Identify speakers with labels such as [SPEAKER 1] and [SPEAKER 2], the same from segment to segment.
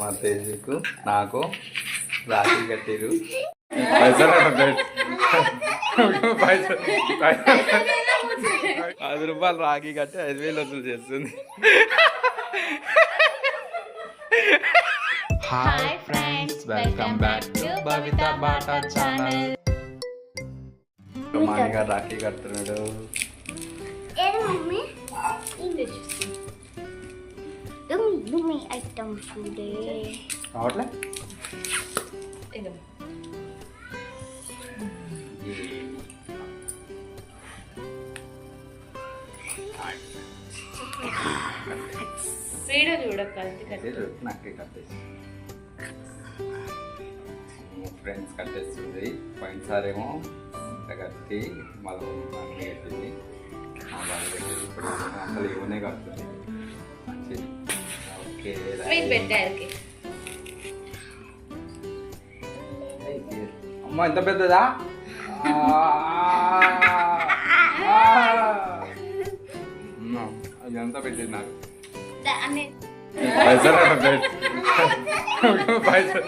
[SPEAKER 1] మా తేజుకు నాకు రాఖీ కట్టిరు. పైసలు పైసలు పది రూపాయలు రాఖీ కట్టి ఐదు వేలు వసూలు చేస్తుంది.
[SPEAKER 2] Hi friends welcome back to Bavitha బాటా ఛానల్
[SPEAKER 1] మానిగా రాఖీ కడుతున్నాడు.
[SPEAKER 3] ఏది మమ్మీ? దుమ్మి దుమ్మి ఐటమ్ చూడే
[SPEAKER 1] కావట్లే
[SPEAKER 2] చూడక్క అందుకని
[SPEAKER 1] నాకే కట్టేసి ఫ్రెండ్స్ కట్టేస్తుంది పోయినసారి ఏమో కట్టి మళ్ళీ కట్టింది అసలు ఏమనే కడుతుంది మంచిది. ఓకే
[SPEAKER 2] మీరు పెట్టారు
[SPEAKER 1] అమ్మ ఎంత పెద్దదా ఆ, ఆ. అమ్మ, అది ఎంత పెట్టింది నాకు పైసలు పైసలు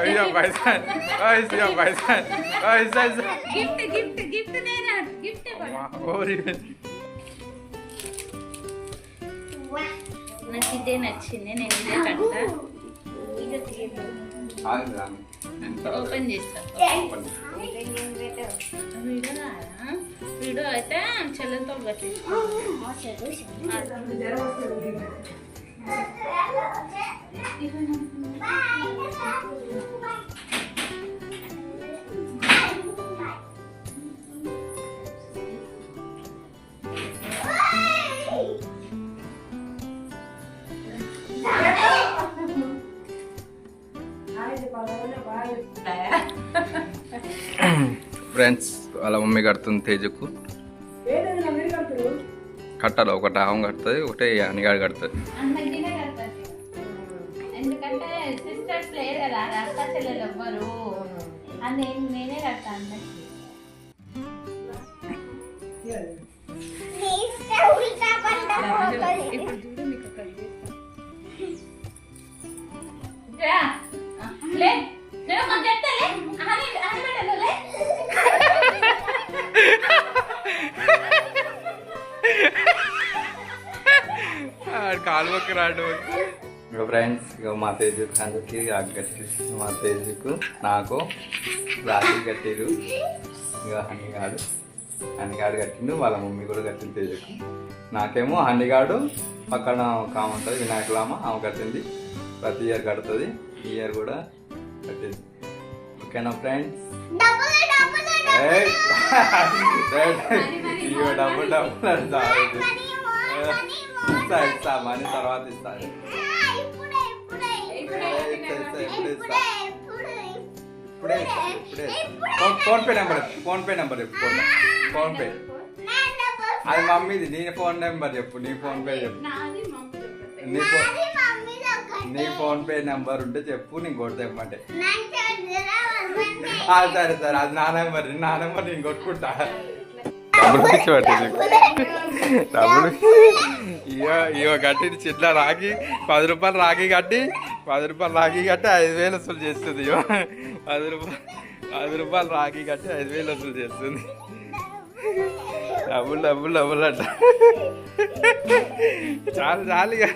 [SPEAKER 1] అయ్యో పైసలు అయ్యో పైసలు పైసలు
[SPEAKER 2] గిఫ్ట్ గిఫ్ట్ గిఫ్ట్ నేనా గిఫ్ట్
[SPEAKER 1] ఓరి
[SPEAKER 2] నాకు ఇదే నచ్చింది నేను ఇదే కట్టా ఇదే తీయదు ఓపెన్ చేస్తాను వీడియో అయితే చెల్లెలతో కట్టేసి
[SPEAKER 1] ఫ్రెండ్స్ వాళ్ళ మమ్మీ కడుతుంది తేజకు. కట్టాలి ఒకటి ఆమె కడుతుంది ఒకటి అనిగాడు కడుతుంది.
[SPEAKER 2] ఎందుకంటే సిస్టర్స్ లేరు కదా అక్క చెల్లెలు ఎవ్వరు. అది నేను- కడతాను. లే నేను కొంచెం చెప్తాలే అని అని పెట్టను లే.
[SPEAKER 1] కాలువకి రాడు. ఇక ఫ్రెండ్స్ ఇక మా తేజు అందరికి కట్టి మా తేజుకు నాకు రాఖీ కట్టిరు ఇక హన్నిగాడు హన్నిగాడు కట్టిండు వాళ్ళ మమ్మీ కూడా కట్టింది తేజుకు. నాకేమో హన్నిగాడు పక్కన ఒక ఆమె ఉంటుంది వినాయకులామ ఆమె కట్టింది. ప్రతి ఇయర్ కడుతుంది ఈ ఇయర్ కూడా కట్టింది. ఓకేనా ఫ్రెండ్స్ ఏయ్! ఇయ్యో డబ్బులు అంటారు ఇస్తా ఇస్తా మనీ తర్వాత ఇస్తా, ఇప్పుడే ఇస్తా.
[SPEAKER 3] ఇప్పుడే.
[SPEAKER 1] ఇప్పుడే ఇస్తా, ఇప్పుడే ఇస్తా. ఫోన్- ఫోన్ పే నెంబర్ చెప్పు, ఫోన్ పే నెంబర్ చెప్పు ఫోన్ ఫోన్ పే. అది మమ్మీది నీ ఫోన్ నెంబర్ చెప్పు నీ ఫోన్ పే చెప్పు. నీ ఫోన్ నీ ఫోన్ పే నెంబర్ ఉంటే చెప్పు నీకు కొడితే ఇవ్వమంటే సరే సరే. అది నా నెంబర్ నా నెంబర్ నేను కొట్టుకుంటా. డబ్బులు ఇయో ఇయో కట్టి చిట్లా రాగి. పది రూపాయలు రాగి కట్టి. పది రూపాయలు రాగి కట్టి ఐదు వేలు వసూలు చేస్తుంది. ఇయో పది రూపాయలు పది రూపాయలు రాగి కట్టి ఐదు వేలు వసూలు చేస్తుంది. డబ్బులు డబ్బులు డబ్బులు అంట. చాలు చాలు ఇక.